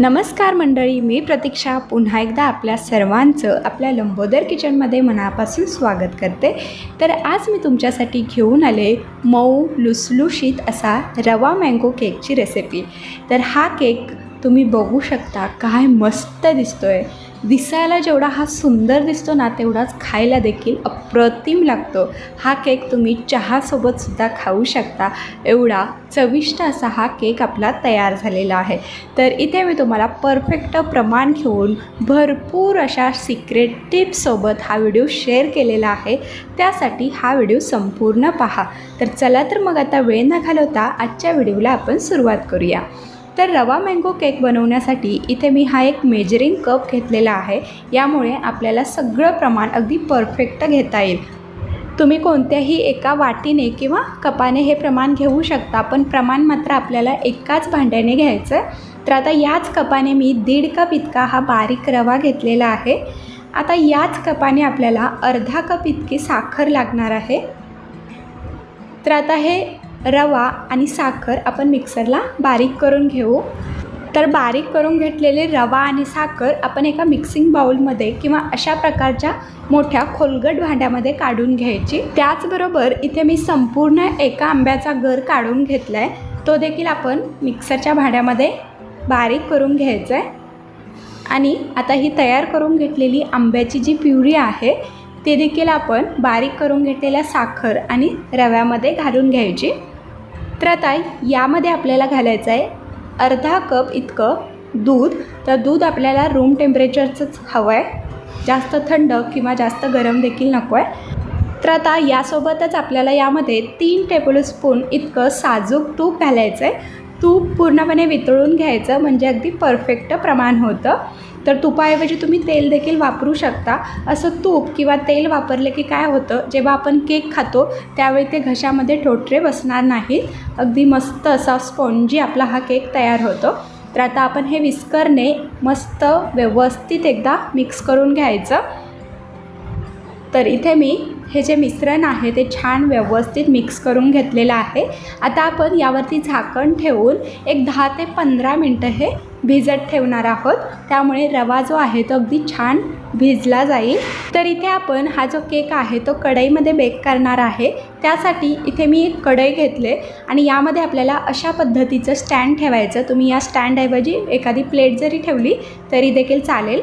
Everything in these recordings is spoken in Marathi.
नमस्कार मंडळी मी प्रतीक्षा. पुन्हा एकदा आपल्या सर्वांचं आपल्या लंबोदर किचनमध्ये मनापासून स्वागत करते. तर आज मी तुमच्यासाठी घेऊन आले मऊ लुसलुशीत असा रवा मँगो केकची रेसिपी तर हा केक तुम्ही बघू शकता काय मस्त दिसतो आहे दिसायला जेवढा हा सुंदर दिसतो ना तेवढाच खायला देखील अप्रतिम लागतो. हा केक तुम्ही चहासोबतसुद्धा खाऊ शकता. एवढा चविष्ट असा हा केक आपला तयार झालेला आहे. तर इथे मी तुम्हाला परफेक्ट प्रमाण घेऊन भरपूर अशा सिक्रेट टिप्ससोबत हा व्हिडिओ शेअर केलेला आहे. त्यासाठी हा व्हिडिओ संपूर्ण पहा. तर चला तर मग आता वेळ न घालवता आजच्या व्हिडिओला आपण सुरुवात करूया. तर रवा मँगो केक बनवण्यासाठी इथे मी हा एक मेजरिंग कप घेतलेला आहे. यामुळे आपल्याला सगळं प्रमाण अगदी परफेक्ट घेता येईल. तुम्ही कोणत्याही एका वाटीने किंवा कपाने हे प्रमाण घेऊ शकता पण प्रमाण मात्र आपल्याला एकाच भांड्याने घ्यायचं आहे तर आता याच कपाने मी दीड कप इतका हा बारीक रवा घेतलेला आहे. आता याच कपाने आपल्याला अर्धा कप इतकी साखर लागणार आहे. तर आता हे रवा आणि साखर आपण मिक्सरला बारीक करून घेऊ. तर बारीक करून घेतलेले रवा आणि साखर आपण एका मिक्सिंग बाउलमध्ये किंवा अशा प्रकारच्या मोठ्या खोलगट भांड्यामध्ये काढून घ्यायची. त्याचबरोबर इथे मी संपूर्ण एका आंब्याचा गर काढून घेतला आहे तो देखील आपण मिक्सरच्या भांड्यामध्ये बारीक करून घ्यायचा आहे आणि आता ही तयार करून घेतलेली आंब्याची जी प्युरी आहे ते देखील आपण बारीक करून घेतलेल्या साखर आणि रव्यामध्ये घालून घ्यायची. तर आता यामध्ये आपल्याला घालायचं आहे अर्धा कप इतकं दूध. तर दूध आपल्याला रूम टेम्परेचरचंच हवं आहे जास्त थंड किंवा जास्त गरम देखील नको आहे तर आता यासोबतच आपल्याला यामध्ये तीन टेबलस्पून इतकं साजूक तूप घालायचं आहे तूप पूर्णपणे वितळून घ्यायचं म्हणजे अगदी परफेक्ट प्रमाण होतं. तर तुपाऐवजी तुम्ही तेल देखील वापरू शकता. असं तूप किंवा तेल वापरले की काय होतं? जेव्हा आपण केक खातो त्यावेळी ते घशामध्ये ठोठरे बसणार नाहीत. अगदी मस्त असा स्पॉन्जी आपला हा केक तयार होतो. तर आता आपण हे विस्करने मस्त व्यवस्थित एकदा मिक्स करून घ्यायचं. तर इथे मी हे जे मिश्रण आहे ते छान व्यवस्थित मिक्स करून घेतलेलं आहे. आता आपण यावरती झाकण ठेवून एक दहा ते पंधरा मिनटं हे भिजत ठेवणार आहोत. त्यामुळे रवा जो आहे तो अगदी छान भिजला जाईल. तर इथे आपण हा जो केक आहे तो कढईमध्ये बेक करणार आहे. त्यासाठी इथे मी एक कढई घेतले आणि यामध्ये आपल्याला अशा पद्धतीचं स्टँड ठेवायचं. तुम्ही या स्टँडऐवजी एखादी प्लेट जरी ठेवली तरी देखील चालेल.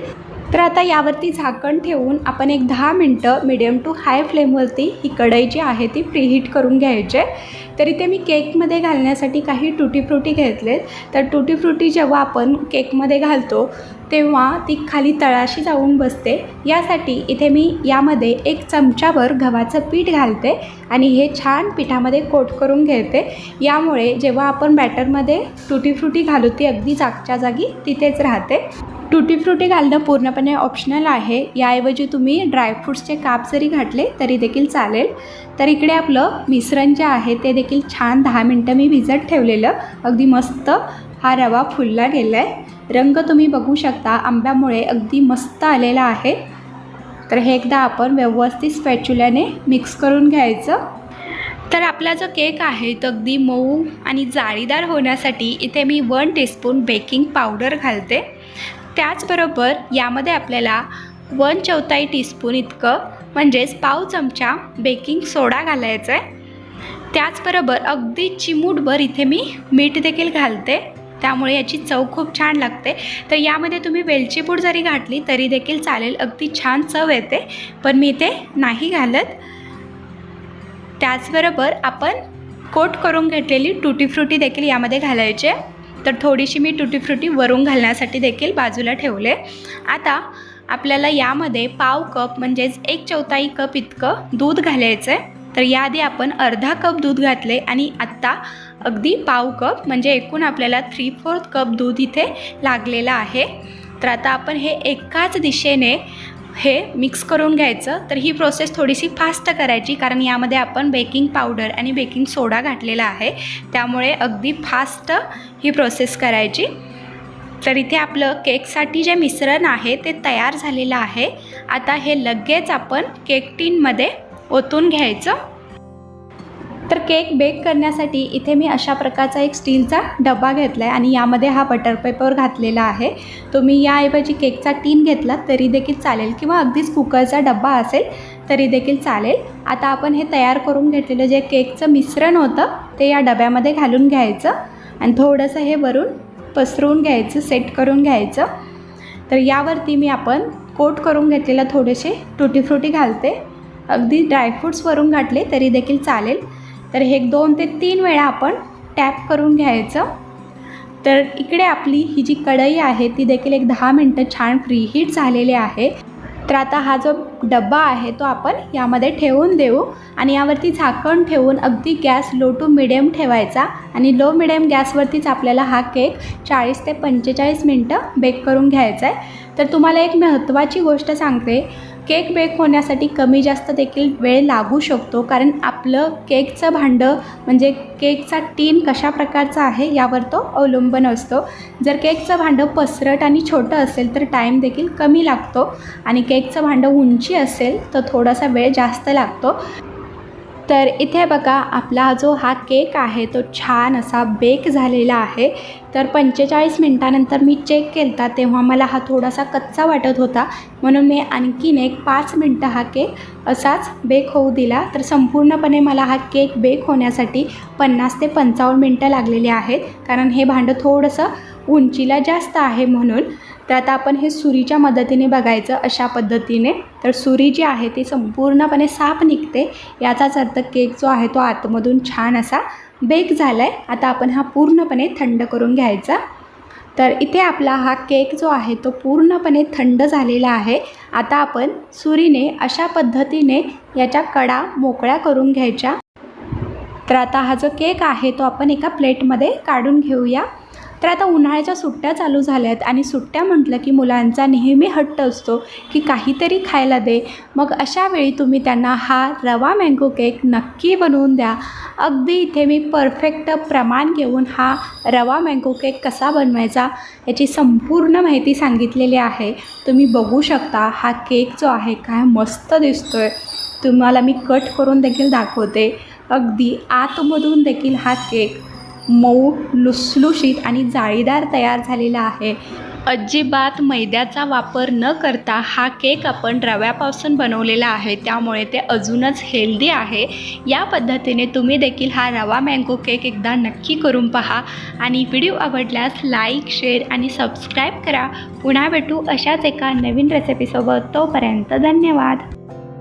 तर आता यावरती झाकण ठेवून आपण एक दहा मिनटं मिडियम टू हाय फ्लेमवरती ही कढई जी आहे ती प्रीहीट करून घ्यायची आहे. तर इथे मी केकमध्ये घालण्यासाठी काही टुटी फ्रुटी घेतलेत. तर टुटी फ्रुटी जेव्हा आपण केकमध्ये घालतो तेव्हा ती खाली तळाशी जाऊन बसते. यासाठी इथे मी यामध्ये एक चमचाभर गव्हाचं पीठ घालते आणि हे छान पिठामध्ये कोट करून घेते. यामुळे जेव्हा आपण बॅटरमध्ये टुटी फ्रुटी घालू ती अगदी जागच्या जागी तिथेच राहते. टुटी फ्रुटी घालणं पूर्णपणे ऑप्शनल आहे. याऐवजी तुम्ही ड्रायफ्रूट्सचे काप जरी घातले तरी देखील चालेल. तर इकडे आपलं मिश्रण जे आहे ते देखील छान दहा मिनटं मी भिजत ठेवलेलं. अगदी मस्त हा रवा फुलला गेला आहे रंग तुम्ही बघू शकता आंब्यामुळे अगदी मस्त आलेला आहे. तर हे एकदा आपण व्यवस्थित स्पॅच्युल्याने मिक्स करून घ्यायचं. तर आपला जो केक आहे तो अगदी मऊ आणि जाळीदार होण्यासाठी इथे मी वन टीस्पून बेकिंग पावडर घालते. त्याचबरोबर यामध्ये आपल्याला वन चौथाई टीस्पून इतकं म्हणजेच पाव चमचा बेकिंग सोडा घालायचा आहे त्याचबरोबर अगदी चिमूटभर इथे मी मीठ देखील घालते. त्यामुळे याची चव खूप छान लागते. तर यामध्ये तुम्ही वेलची पूड जरी घातली तरी देखील चालेल. अगदी छान चव येते. पण मी ते नाही घालत. त्याचबरोबर आपण कोट करून घेतलेली टुटी फ्रुटी देखील यामध्ये घालायचे. तर थोडीशी मी टुटी फ्रुटी वरून घालण्यासाठी देखील बाजूला ठेवले. आता आपल्याला यामध्ये पाव कप म्हणजेच एक चौथाई कप इतकं दूध घालायचं आहे तर याआधी आपण अर्धा कप दूध घातले आणि आत्ता अगदी पाव कप म्हणजे एकूण आपल्याला थ्री फोर्थ कप दूध इथे लागलेलं आहे. तर आता आपण हे एकाच दिशेने हे मिक्स करून घ्यायचं. तर ही प्रोसेस थोडीशी फास्ट करायची कारण यामध्ये आपण बेकिंग पावडर आणि बेकिंग सोडा घातलेला आहे. त्यामुळे अगदी फास्ट ही प्रोसेस करायची. तर इथे आपलं केकसाठी जे मिश्रण आहे ते तयार झालेलं आहे. आता हे लगेच आपण केक टीनमध्ये ओतून घ्यायचं. तर केक बेक करण्यासाठी इथे मी अशा प्रकारचा एक स्टीलचा डबा घेतला आहे आणि यामध्ये हा बटर पेपर घातलेला आहे. तुम्ही याऐवजी केकचा टीन घेतला तरी देखील चालेल किंवा अगदीच कुकरचा डब्बा असेल तरी देखील चालेल. आता आपण हे तयार करून घेतलेलं जे केकचं मिश्रण होतं ते या डब्यामध्ये घालून घ्यायचं आणि थोडंसं हे वरून पसरवून घ्यायचं सेट करून घ्यायचं. तर यावरती मी आपण कोट करून घेतलेलं थोडेसे टुटीफ्रुटी घालते. अगदी ड्रायफ्रूट्स वरून घातले तरी देखील चालेल. तर हे दोन ते तीन वेळा आपण टॅप करून घ्यायचं. तर इकडे आपली ही जी कढई आहे ती देखील एक दहा मिनटं छान प्रीहीट झालेली आहे. तर आता हा जो डब्बा आहे तो आपण यामध्ये ठेवून देऊ आणि यावरती झाकण ठेवून अगदी गॅस लो टू मिडियम ठेवायचा आणि लो मिडियम गॅसवरतीच आपल्याला हा केक चाळीस ते पंचेचाळीस मिनटं बेक करून घ्यायचा आहे तर तुम्हाला एक महत्त्वाची गोष्ट सांगते केक बेक होण्यासाठी कमी जास्त देखील वेळ लागू शकतो कारण आपलं केकचं भांडं म्हणजे केकचा टीन कशा प्रकारचा आहे यावर तो अवलंबून असतो. जर केकचं भांडं पसरट आणि छोटं असेल तर टाईम देखील कमी लागतो आणि केकचं भांडं उंची असेल तर थोडासा वेळ जास्त लागतो. तर इथे बघा आपला जो हा केक आहे तो छान असा बेक झालेला आहे. तर पंचेचाळीस मिनटानंतर मी चेक केला होता तेव्हा मला हा थोडासा कच्चा वाटत होता. म्हणून मी आणखीन एक पाच मिनटं हा केक असाच बेक होऊ दिला. तर संपूर्णपणे मला हा केक बेक होण्यासाठी पन्नास ते पंचावन्न मिनटं लागलेली आहेत. कारण हे भांडं थोडंसं उंचीला जास्त आहे म्हणून. तर आता आपण हे सुरीच्या मदतीने बघायचं अशा पद्धतीने. तर सुरी जी आहे ती संपूर्णपणे साफ निघते. याचाच अर्थ केक जो आहे तो आतमधून छान असा बेक झाला आहे आता आपण हा पूर्णपणे थंड करून घ्यायचा. तर इथे आपला हा केक जो आहे तो पूर्णपणे थंड झालेला आहे. आता आपण सुरीने अशा पद्धतीने याच्या कडा मोकळ्या करून घ्यायच्या. तर आता हा जो केक आहे तो आपण एका प्लेटमध्ये काढून घेऊया. तर आता उन्हाळ्याच्या सुट्ट्या चालू झाल्या आहेत आणि सुट्ट्या म्हटलं की मुलांचा नेहमी हट्ट असतो की काहीतरी खायला दे. मग अशा वेळी तुम्ही त्यांना हा रवा मँगो केक नक्की बनवून द्या. अगदी इथे मी परफेक्ट प्रमाण घेऊन हा रवा मँगो केक कसा बनवायचा याची संपूर्ण माहिती सांगितलेली आहे. तुम्ही बघू शकता हा केक जो आहे काय मस्त दिसतो आहे तुम्हाला मी कट करून देखील दाखवते. अगदी आतमधून देखील हा केक मऊ लुसलुशीत आणि जाळीदार तयार झालेला आहे. अजिबात मैद्याचा वापर न करता हा केक आपण रव्यापासून बनवलेला आहे. त्यामुळे ते अजूनच हेल्दी आहे. या पद्धतीने तुम्ही देखील हा रवा मँगो केक एकदा नक्की करून पहा आणि व्हिडिओ आवडल्यास लाईक शेअर आणि सबस्क्राईब करा. पुन्हा भेटू अशाच एका नवीन रेसिपीसोबत तोपर्यंत धन्यवाद.